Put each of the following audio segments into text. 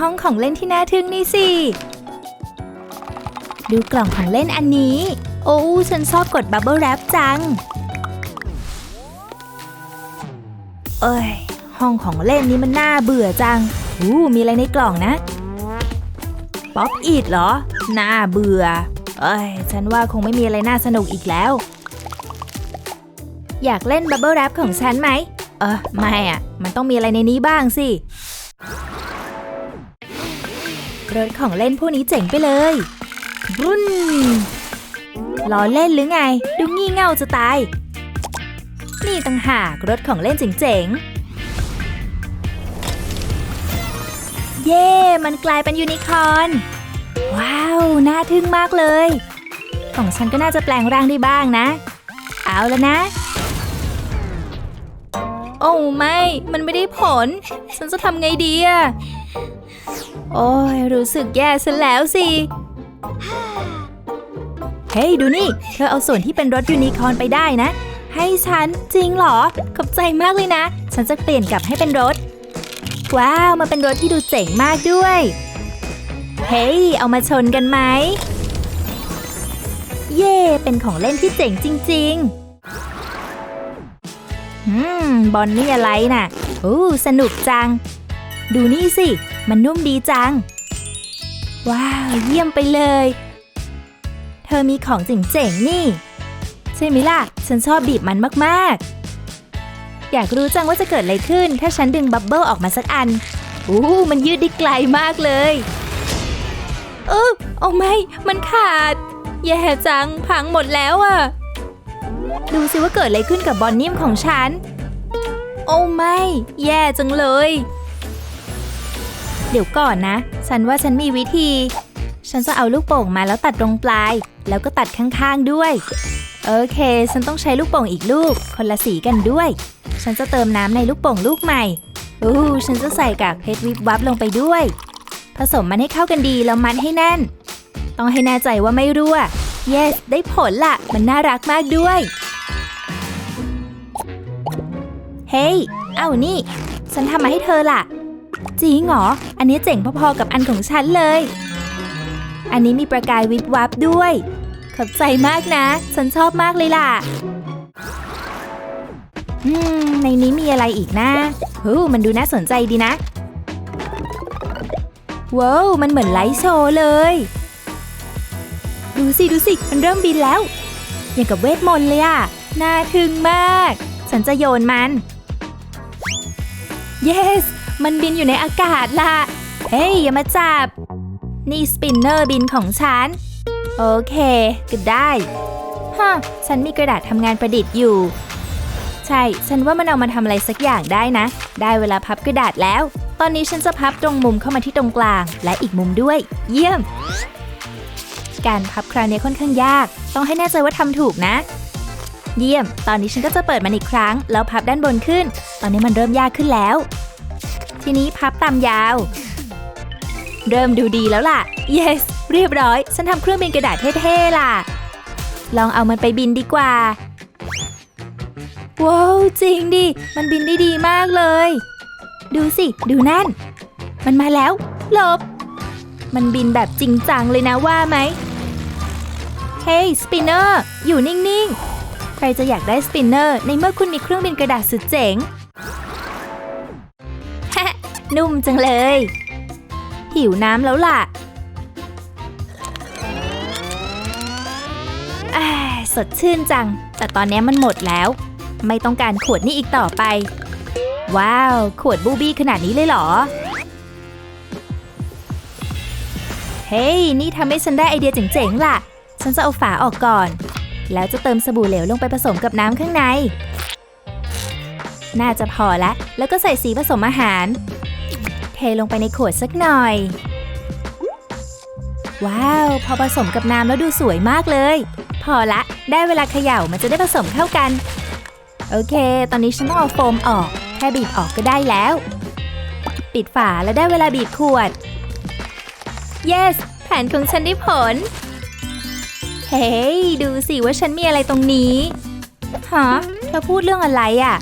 ห้องของเล่นที่น่าทึ่งนี่สิ ดูกล่องของเล่นอันนี้ โอ้ฉันชอบกดบับเบิลแรปจัง เอ้ย ห้องของเล่นนี้มันน่าเบื่อจัง อู้ มีอะไรในกล่องนะ ป๊อปอีดเหรอ น่าเบื่อ เอ้ย ฉันว่าคงไม่มีอะไรน่าสนุกอีกแล้ว อยากเล่นบับเบิลแรปของฉันไหม เออไม่อะมันต้องมีอะไรในนี้บ้างสิ รถของเล่นพวกนี้เจ๋งไปเลยรุ่นล้อเล่นหรือไง ดูงี่เง่าจะตาย นี่ต่างหากรถของเล่นเจ๋งๆ เย้มันกลายเป็นยูนิคอร์น ว้าว น่าทึ่งมากเลย ของฉันก็น่าจะแปลงร่างได้บ้างนะ เอาแล้วนะ โอ้ไม่ มันไม่ได้ผล ฉันจะทำไงดีอะ โอ้ยรู้สึกแย่ซะแล้วสิ เฮ้ยดูนี่ เธอเอาส่วนที่เป็นรถยูนิคอร์นไปได้นะ ให้ฉันจริงเหรอ ขอบใจมากเลยนะ ฉันจะเปลี่ยนกลับให้เป็นรถ ว้าวมาเป็นรถที่ดูเจ๋งมากด้วย เฮ้ยเอามาชนกันไหม เย่เป็นของเล่นที่เจ๋งจริง ๆอืม บอลนี่อะไรน่ะ อู้ สนุกจัง ดูนี่สิ มันนุ่มดีจัง ว้าว เยี่ยมไปเลย เธอมีของเจ๋งๆนี่ ใช่ไหมล่ะ ฉันชอบบีบมันมากๆ อยากรู้จังว่าจะเกิดอะไรขึ้น ถ้าฉันดึงบับเบิลออกมาสักอันอู้มันยืดได้ไกลมากเลยเออโอ้ไม่ มันขาด แย่จัง พังหมดแล้วอะดูสิว่าเกิดอะไรขึ้นกับบอลนิ่มของฉัน โอ้ไม่ แย่จังเลย เดี๋ยวก่อนนะ ฉันว่าฉันมีวิธี ฉันจะเอาลูกโป่งมาแล้วตัดตรงปลาย แล้วก็ตัดข้างๆด้วย โอเค ฉันต้องใช้ลูกโป่งอีกลูก คนละสีกันด้วย ฉันจะเติมน้ำในลูกโป่งลูกใหม่อู้ฉันจะใส่กากเพชรวิบวับลงไปด้วย ผสมมันให้เข้ากันดีแล้วมัดให้แน่น ต้องให้แน่ใจว่าไม่รั่ว yes ได้ผลละมันน่ารักมากด้วย เฮ้ย เอ้านี่ ฉันทำมาให้เธอล่ะ จริงเหรอ อันนี้เจ๋งพอๆกับอันของฉันเลย อันนี้มีประกายวิบวับด้วย ขอบใจมากนะ ฉันชอบมากเลยล่ะ อืม ในนี้มีอะไรอีกนะฮู้มันดูน่าสนใจดีนะ ว้าว มันเหมือนไลท์โชว์เลย ดูสิ ดูสิ มันเริ่มบินแล้ว อย่างกับเวทมนต์เลยอะน่าทึ่งมาก ฉันจะโยนมัน yes มันบินอยู่ในอากาศล่ะ เฮ้ย อย่ามาจับ นี่สปินเนอร์บินของฉัน โอเค ก็ได้ฮะฉันมีกระดาษทำงานประดิษฐ์อยู่ ใช่ ฉันว่ามันเอามาทำอะไรสักอย่างได้นะ ได้เวลาพับกระดาษแล้ว ตอนนี้ฉันจะพับตรงมุมเข้ามาที่ตรงกลาง และอีกมุมด้วย เยี่ยม การพับคราวนี้ค่อนข้างยาก ต้องให้แน่ใจว่าทำถูกนะเยี่ยม ตอนนี้ฉันก็จะเปิดมันอีกครั้ง แล้วพับด้านบนขึ้น ตอนนี้มันเริ่มยากขึ้นแล้ว ทีนี้พับตามยาว เริ่มดูดีแล้วล่ะ yes เรียบร้อย ฉันทำเครื่องบินกระดาษเท่ๆล่ะ ลองเอามันไปบินดีกว่า ว้าว จริงดิ มันบินได้ดีมากเลย ดูสิ ดูนั่น มันมาแล้ว หลบ มันบินแบบจริงจังเลยนะว่าไหม เฮ้ยสปินเนอร์ อยู่นิ่ง ๆ ใครจะอยากได้สปินเนอร์ในเมื่อคุณมีเครื่องบินกระดาษสุดเจ๋ง นุ่มจังเลย หิวน้ำแล้วล่ะอ่าสดชื่นจัง แต่ตอนนี้มันหมดแล้ว ไม่ต้องการขวดนี้อีกต่อไป ว้าว ขวดบูบี้ขนาดนี้เลยเหรอ เฮ้ย นี่ทำให้ฉันได้ไอเดียเจ๋งๆล่ะ ฉันจะเอาฝาออกก่อน แล้วจะเติมสบู่เหลวลงไปผสมกับน้ำข้างใน น่าจะพอละ แล้วก็ใส่สีผสมอาหาร ทลงไปในขวดสักหน่อย ว้าว พอผสมกับน้ำแล้วดูสวยมากเลย พอละ ได้เวลาเขย่ามันจะได้ผสมเข้ากัน โอเค ตอนนี้ฉันต้องเอาโฟมออก แค่บีบออกก็ได้แล้ว ปิดฝาแล้วได้เวลาบีบขวด yes แผนของฉันได้ผล เฮ้ยดูสิว่าฉันมีอะไรตรงนี้ ฮะ เธอพูดเรื่องอะไรอะ่ะ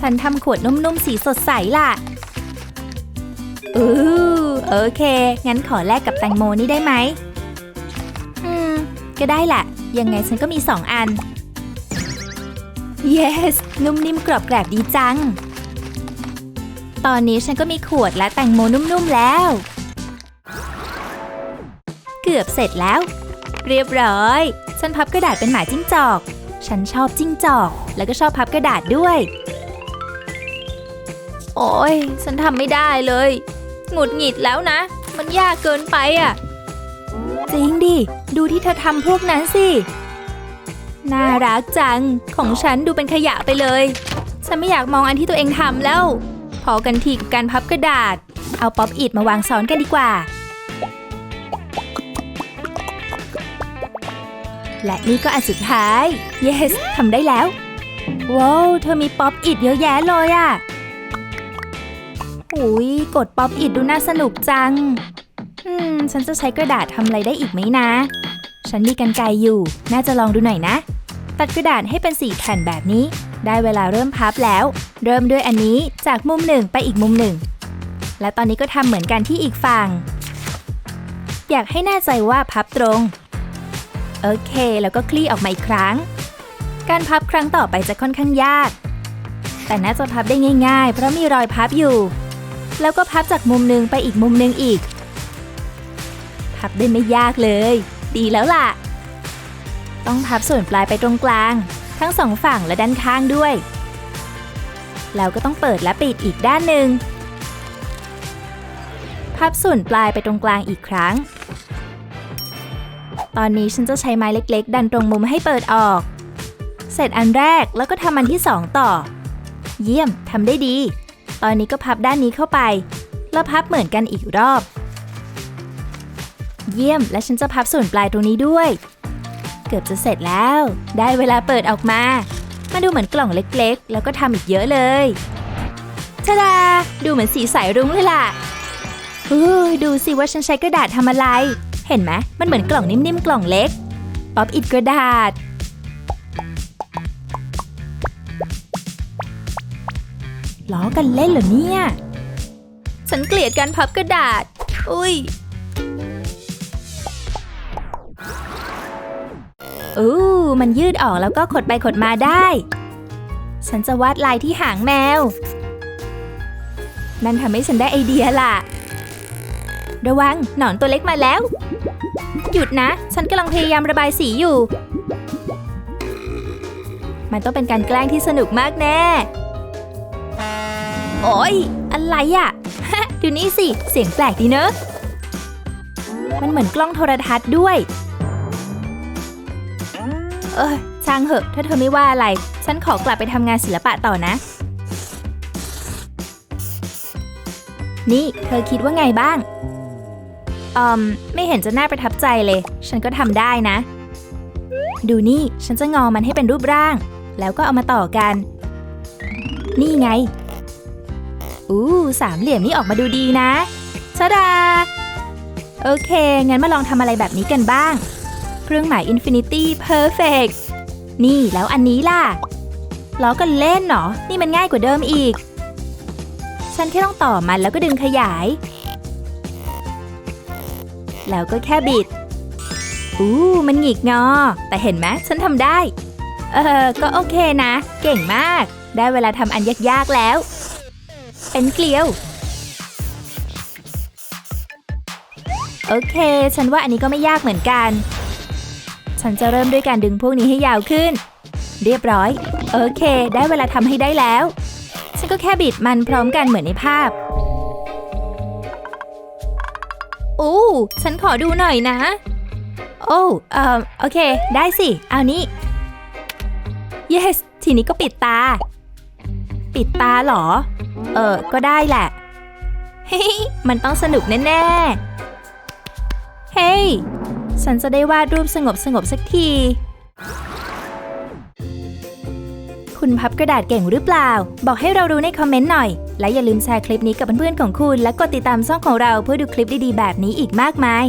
ฉันทำขวดนุ่มๆสีสดใสล่ะ อือโอเค งั้นขอแลกกับแตงโมนี่ได้ไหม อืม ก็ได้แหละ ยังไงฉันก็มีสองอัน yes นุ่มนิ่มกรอบแกรบดีจัง ตอนนี้ฉันก็มีขวดและแตงโมนุ่มๆแล้ว เกือบเสร็จแล้ว เรียบร้อย ฉันพับกระดาษเป็นหมาจิ้งจอก ฉันชอบจิ้งจอก แล้วก็ชอบพับกระดาษด้วย โอ้ยฉันทำไม่ได้เลย หงุดหงิดแล้วนะ มันยากเกินไปอะ จริงดิ ดูที่เธอทำพวกนั้นสิ น่ารักจัง ของฉันดูเป็นขยะไปเลย ฉันไม่อยากมองอันที่ตัวเองทำแล้ว พอกันทีกับการพับกระดาษ เอาป๊อปอิดมาวางซ้อนกันดีกว่า และนี่ก็อันสุดท้าย yes ทำได้แล้ว ว้าว เธอมีป๊อปอิดเยอะแยะเลยอะ อุ้ยกดป๊อปอิดดูน่าสนุกจัง อืม ฉันจะใช้กระดาษทำอะไรได้อีกไหมนะ ฉันมีกันไกรอยู่ น่าจะลองดูหน่อยนะ ตัดกระดาษให้เป็นสี่แผ่นแบบนี้ ได้เวลาเริ่มพับแล้ว เริ่มด้วยอันนี้จากมุมหนึ่งไปอีกมุมหนึ่ง และตอนนี้ก็ทำเหมือนกันที่อีกฝั่ง อยากให้แน่ใจว่าพับตรง โอเค แล้วก็คลี่ออกมาอีกครั้ง การพับครั้งต่อไปจะค่อนข้างยาก แต่น่าจะพับได้ง่าย ๆ เพราะมีรอยพับอยู่ แล้วก็พับจากมุมหนึ่งไปอีกมุมหนึ่งอีก พับได้ไม่ยากเลย ดีแล้วล่ะ ต้องพับส่วนปลายไปตรงกลาง ทั้งสองฝั่งและด้านข้างด้วย แล้วก็ต้องเปิดและปิดอีกด้านหนึ่ง พับส่วนปลายไปตรงกลางอีกครั้ง ตอนนี้ฉันจะใช้ไม้เล็กๆ ดันตรงมุมให้เปิดออก เสร็จอันแรกแล้วก็ทำอันที่สองต่อ เยี่ยมทำได้ดี ตอนนี้ก็พับด้านนี้เข้าไป แล้วพับเหมือนกันอีกรอบ เยี่ยม และฉันจะพับส่วนปลายตรงนี้ด้วย เกือบจะเสร็จแล้ว ได้เวลาเปิดออกมา มาดูเหมือนกล่องเล็กๆ แล้วก็ทำอีกเยอะเลยชดา ดูเหมือนสีใสรุ้งเลยล่ะเฮ้ยดูสิว่าฉันใช้กระดาษทำอะไร เห็นไหมมันเหมือนกล่องนิ่มๆ กล่องเล็ก ป๊อปอิดกระดาษ ล้อกันเล่นเหรอเนี่ย ฉันเกลียดการพับกระดาษ อุ้ยอู้มันยืดออกแล้วก็ขดไปขดมาได้ ฉันจะวาดลายที่หางแมว นั่นทำให้ฉันได้ไอเดียล่ะ ระวังหนอนตัวเล็กมาแล้ว หยุดนะ ฉันกำลังพยายามระบายสีอยู่ มันต้องเป็นการแกล้งที่สนุกมากแน่ โอ้ยอะไรอะฮะดูนี่สิ เสียงแปลกดีเนอะ มันเหมือนกล้องโทรทัศน์ด้วย เออช่างเหอะ ถ้าเธอไม่ว่าอะไร ฉันขอกลับไปทำงานศิลปะต่อนะ นี่ เธอคิดว่าไงบ้างอืมไม่เห็นจะน่าประทับใจเลย ฉันก็ทำได้นะ ดูนี่ ฉันจะงอมันให้เป็นรูปร่าง แล้วก็เอามาต่อกัน นี่ไง อู้สามเหลี่ยมนี่ออกมาดูดีนะชะดา โอเค งั้นมาลองทำอะไรแบบนี้กันบ้าง เครื่องหมาย Infinity Perfect นี่แล้วอันนี้ล่ะ ล้อกันเล่นเหรอ นี่มันง่ายกว่าเดิมอีก ฉันแค่ต้องต่อมันแล้วก็ดึงขยาย แล้วก็แค่บิด อู้มันหงิกงอ แต่เห็นไหมฉันทำได้ เออ ก็โอเคนะ เก่งมาก ได้เวลาทำอันยากๆแล้ว เป็นเกลียว โอเค ฉันว่าอันนี้ก็ไม่ยากเหมือนกัน ฉันจะเริ่มด้วยการดึงพวกนี้ให้ยาวขึ้น เรียบร้อย โอเค ได้เวลาทำให้ได้แล้ว ฉันก็แค่บิดมันพร้อมกันเหมือนในภาพโอ้ฉันขอดูหน่อยนะ โอ้เอ่อโอเค ได้สิ เอานี่ yes ทีนี้ก็ปิดตา ปิดตาเหรอ เออ ก็ได้แหละ เฮ้ยมันต้องสนุกแน่ๆ เฮ้ย ฉันจะได้วาดรูปสงบสงบสักที คุณพับกระดาษเก่งหรือเปล่า บอกให้เรารู้ในคอมเมนต์หน่อย และอย่าลืมแชร์คลิปนี้กับเพื่อนๆของคุณ และกดติดตามช่องของเราเพื่อดูคลิปดีๆแบบนี้อีกมากมาย